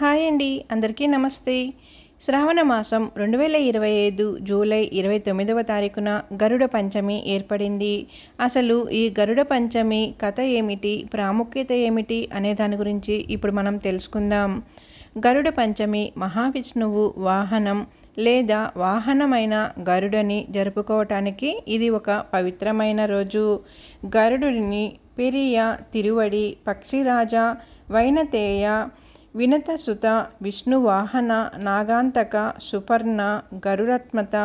Hi అండి అందరికీ నమస్తే. శ్రావణ మాసం రెండు వేల ఇరవై ఐదు జూలై ఇరవై తొమ్మిదవ తారీఖున గరుడ పంచమి ఏర్పడింది. అసలు ఈ గరుడ పంచమి కథ ఏమిటి ప్రాముఖ్యత ఏమిటి అనే దాని గురించి ఇప్పుడు మనం తెలుసుకుందాం. గరుడ పంచమి మహావిష్ణువు వాహనం లేదా వాహనమైన గరుడని జరుపుకోవటానికి ఇది ఒక పవిత్రమైన రోజు. గరుడుని పెరియ తిరువడి పక్షిరాజ వైనతేయ వినతసుత విష్ణువాహన నాగాంతక సుపర్ణ గరురత్మత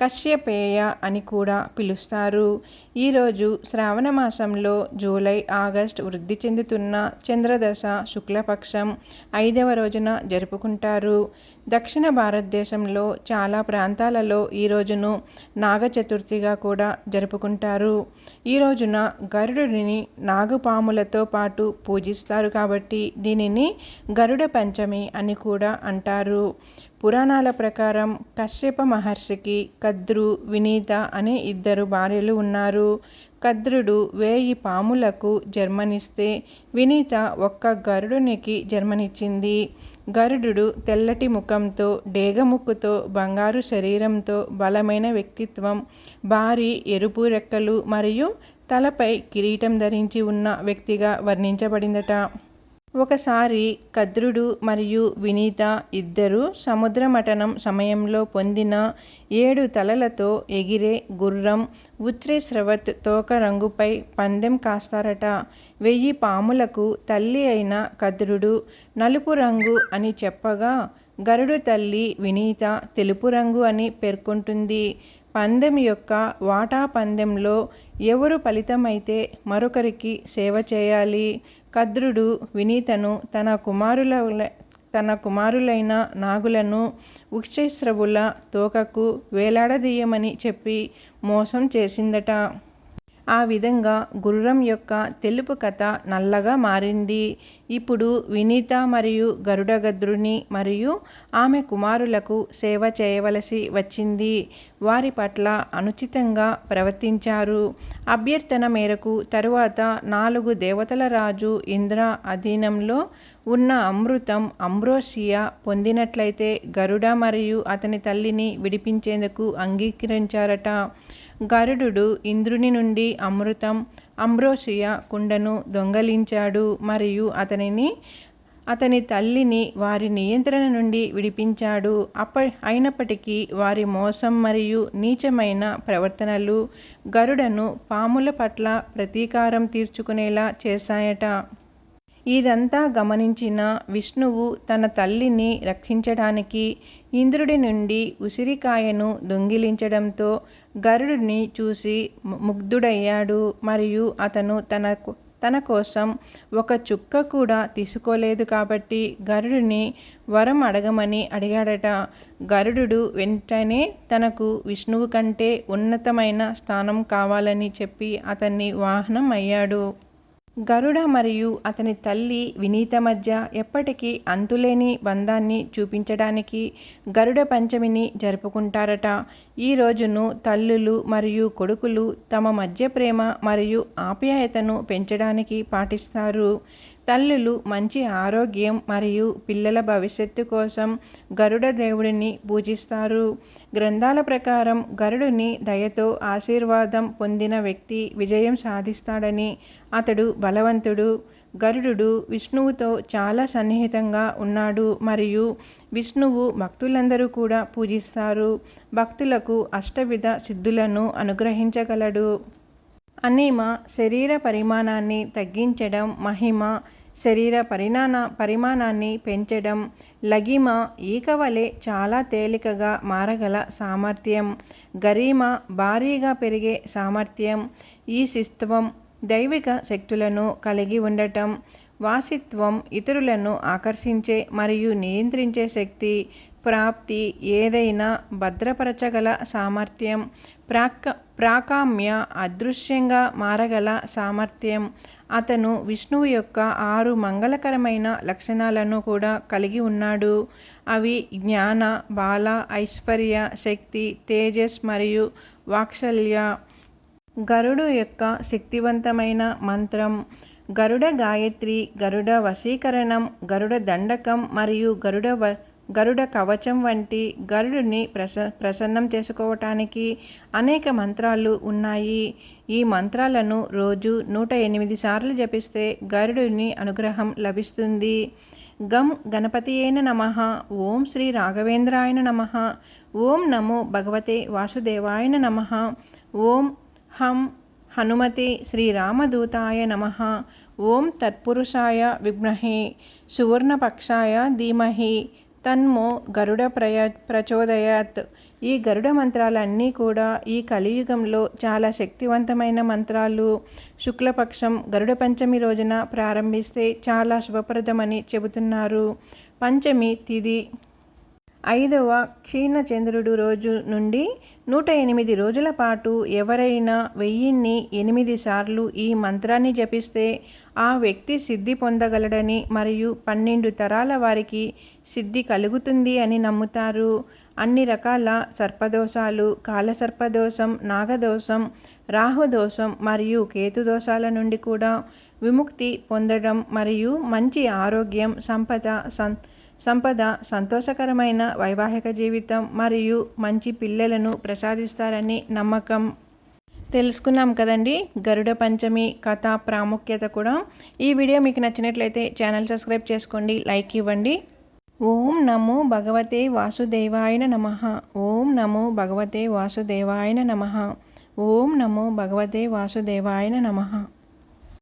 కశ్యపేయ అని కూడా పిలుస్తారు. ఈరోజు శ్రావణ మాసంలో జూలై ఆగస్ట్ వృద్ధి చెందుతున్న చంద్రదశ శుక్లపక్షం ఐదవ రోజున జరుపుకుంటారు. దక్షిణ భారతదేశంలో చాలా ప్రాంతాలలో ఈ రోజును నాగ చతుర్థిగా కూడా జరుపుకుంటారు. ఈ రోజున గరుడుని నాగుపాములతో పాటు పూజిస్తారు కాబట్టి దీనిని గరుడ పంచమి అని కూడా అంటారు. పురాణాల ప్రకారం కశ్యప మహర్షికి కద్రు వినీత అనే ఇద్దరు భార్యలు ఉన్నారు. కద్రుడు వేయి పాములకు జన్మనిస్తే వినీత ఒక్క గరుడునికి జన్మనిచ్చింది. గరుడు తెల్లటి ముఖంతో డేగముక్కుతో బంగారు శరీరంతో బలమైన వ్యక్తిత్వం భారీ ఎరుపు రెక్కలు మరియు తలపై కిరీటం ధరించి ఉన్న వ్యక్తిగా వర్ణించబడిందట. ఒకసారి కద్రుడు మరియు వినీత ఇద్దరు సముద్రమటనం సమయంలో పొందిన ఏడు తలలతో ఎగిరే గుర్రం ఉచ్రేశ్రవత్ తోక రంగుపై పందెం కాస్తారట. వెయ్యి పాములకు తల్లి అయిన కద్రుడు నలుపు రంగు అని చెప్పగా గరుడు తల్లి వినీత తెలుపు రంగు అని పేర్కొంటుంది. పందెం యొక్క వాటా పందెంలో ఎవరు ఫలితమైతే మరొకరికి సేవ చేయాలి? కద్రుడు వినీతను తన కుమారుల తన కుమారులైన నాగులను ఉక్షశ్రవుల తోకకు వేలాడదీయమని చెప్పి మోసం చేసిందట. ఆ విధంగా గుర్రం యొక్క తెలుపు కథ నల్లగా మారింది. ఇప్పుడు వినీత మరియు గరుడగద్రుని మరియు ఆమె కుమారులకు సేవ చేయవలసి వచ్చింది. వారి పట్ల అనుచితంగా ప్రవర్తించారు. అభ్యర్థన మేరకు తరువాత నాలుగు దేవతల రాజు ఇంద్ర అధీనంలో ఉన్న అమృతం అంబ్రోషియా పొందినట్లయితే గరుడ మరియు అతని తల్లిని విడిపించేందుకు అంగీకరించారట. గరుడు ఇంద్రుని నుండి అమృతం అంబ్రోషియా కుండను దొంగలించాడు మరియు అతనిని అతని తల్లిని వారి నియంత్రణ నుండి విడిపించాడు. అప్ప అయినప్పటికీ వారి మోసం మరియు నీచమైన ప్రవర్తనలు గరుడను పాముల పట్ల ప్రతీకారం తీర్చుకునేలా చేశాయట. ఇదంతా గమనించిన విష్ణువు తన తల్లిని రక్షించడానికి ఇంద్రుడి నుండి ఉసిరికాయను దొంగిలించడంతో గరుడిని చూసి ముగ్ధుడయ్యాడు. మరియు అతను తన తన కోసం ఒక చుక్క కూడా తీసుకోలేదు కాబట్టి గరుడిని వరం అడగమని అడిగాడట. గరుడు వెంటనే తనకు విష్ణువు కంటే ఉన్నతమైన స్థానం కావాలని చెప్పి అతన్ని వాహనం అయ్యాడు గరుడ మరియు అతని తల్లి వినీత మధ్య ఎప్పటికీ అంతులేని బంధాన్ని చూపించడానికి గరుడ పంచమిని జరుపుకుంటారట. ఈ రోజును తల్లులు మరియు కొడుకులు తమ మధ్య ప్రేమ మరియు ఆప్యాయతను పెంచడానికి పాటిస్తారు. తల్లులు మంచి ఆరోగ్యం మరియు పిల్లల భవిష్యత్తు కోసం గరుడ దేవుడిని పూజిస్తారు. గ్రంథాల ప్రకారం గరుడుని దయతో ఆశీర్వాదం పొందిన వ్యక్తి విజయం సాధిస్తాడని అతడు బలవంతుడు. గరుడు విష్ణువుతో చాలా సన్నిహితంగా ఉన్నాడు మరియు విష్ణువు భక్తులందరూ కూడా పూజిస్తారు. భక్తులకు అష్టవిధ సిద్ధులను అనుగ్రహించగలడు. అనేమ శరీర పరిమాణాన్ని తగ్గించడం మహిమ శరీర పరిణామ పరిమాణాన్ని పెంచడం లగిమ ఈక వలె చాలా తేలికగా మారగల సామర్థ్యం గరిమ భారీగా పెరిగే సామర్థ్యం ఈ శిస్తవం దైవిక శక్తులను కలిగి ఉండటం వాసిత్వం ఇతరులను ఆకర్షించే మరియు నియంత్రించే శక్తి ప్రాప్తి ఏదైనా భద్రపరచగల సామర్థ్యం ప్రాక ప్రాకామ్య అదృశ్యంగా మారగల సామర్థ్యం. అతను విష్ణువు యొక్క ఆరు మంగళకరమైన లక్షణాలను కూడా కలిగి ఉన్నాడు. అవి జ్ఞాన బాల ఐశ్వర్య శక్తి తేజస్ మరియు వాత్సల్య. గరుడు యొక్క శక్తివంతమైన మంత్రం గరుడ గాయత్రి గరుడ వశీకరణం గరుడ దండకం మరియు గరుడ వ గరుడ కవచం వంటి గరుడిని ప్రస ప్రసన్నం చేసుకోవటానికి అనేక మంత్రాలు ఉన్నాయి. ఈ మంత్రాలను రోజు నూట ఎనిమిది సార్లు జపిస్తే గరుడుని అనుగ్రహం లభిస్తుంది. గం గణపతియేన నమ ఓం శ్రీ రాఘవేంద్రాయన నమ ఓం నమో భగవతే వాసుదేవాయన నమ ఓం హం హనుమతే శ్రీరామదూతాయ నమ. ఓం తత్పురుషాయ విఘ్మహే సువర్ణపక్షాయ ధీమహి. తన్మో గరుడ ప్రయ ప్రచోదయాత్. ఈ గరుడ మంత్రాలన్నీ కూడా ఈ కలియుగంలో చాలా శక్తివంతమైన మంత్రాలు. శుక్లపక్షం గరుడ పంచమి రోజున ప్రారంభిస్తే చాలా శుభప్రదమని చెబుతున్నారు. పంచమి తిది ఐదవ క్షీణ చంద్రుడు రోజు నుండి నూట ఎనిమిది రోజుల పాటు ఎవరైనా వెయ్యిన్ని ఎనిమిది సార్లు ఈ మంత్రాన్ని జపిస్తే ఆ వ్యక్తి సిద్ధి పొందగలడని మరియు పన్నెండు తరాల వారికి సిద్ధి కలుగుతుంది అని నమ్ముతారు. అన్ని రకాల సర్పదోషాలు కాలసర్పదోషం నాగదోషం రాహుదోషం మరియు కేతుదోషాల నుండి కూడా విముక్తి పొందడం మరియు మంచి ఆరోగ్యం సంపద సన్ సంపద సంతోషకరమైన వైవాహిక జీవితం మరియు మంచి పిల్లలను ప్రసాదిస్తారని నమ్మకం. తెలుసుకున్నాం కదండి? గరుడ పంచమి కథ ప్రాముఖ్యత కూడా. ఈ వీడియో మీకు నచ్చినట్లయితే ఛానల్ సబ్స్క్రైబ్ చేసుకోండి లైక్ ఇవ్వండి. ఓం నమో భగవతే వాసుదేవాయన నమ. ఓం నమో భగవతే వాసుదేవాయన నమ. ఓం నమో భగవతే వాసుదేవాయన నమ.